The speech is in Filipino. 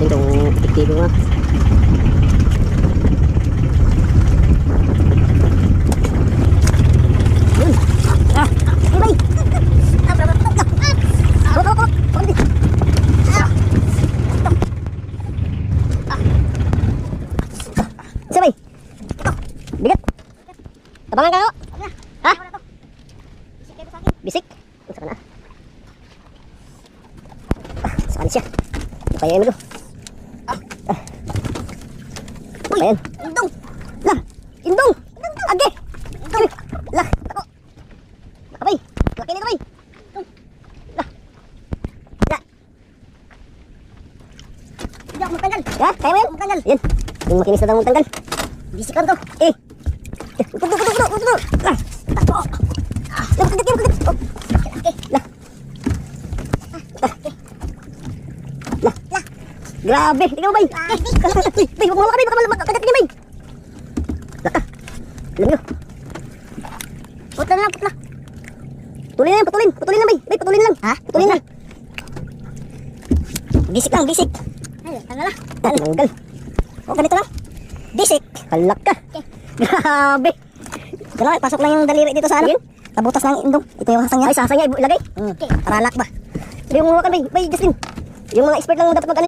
natin kung epektibo nga. Ah, ibay. Hawak, hawak, hawak. Hawak din. Sabay. Ito. Bigat. Tabangan ka ako. Ha? Bisik. Saan ka na? Ah, saan siya? Kaya mo to. Ah. Uy, Ayan. Indong. Lah, indong. Age. Indong. Lah, ako. Nakabay. Laki nito, bay. Lah. Lah. Hindi ako magtanggal. Ha? Kaya mo yan? Magtanggal. Yan. Yung makinis na daw mong tanggal. Bisik ka to. Eh. Puto, puto, puto, puto. Lah. Tato. Lah, pagkat yan. Oh. Okay. Lah. Lah. Lah. Lah. Grabe. Tingnan mo, bay. Grabe. Bay, huwag mo hawakan, bay. Baka makagat niya, bay. Laka. Alam nyo. Putla na lang, putla. Putulin yan, putulin. Putulin lang, bay. Bay, putulin lang. Ha? Putulin lang. Bisik lang, bisik. Ay, tanggal na. Tanggal. O, ganito lang. Bisik. Halak ka. Okay. Grabe. Lang, pasok lang yung daliri dito sa ano. Tabutas lang indong. Ito yung hasang niya. Ay, sasanya, ilagay. Hmm. Paralak ba? Yung hawakan, bay. Bay, Justin. Yung mga expert lang dapat mag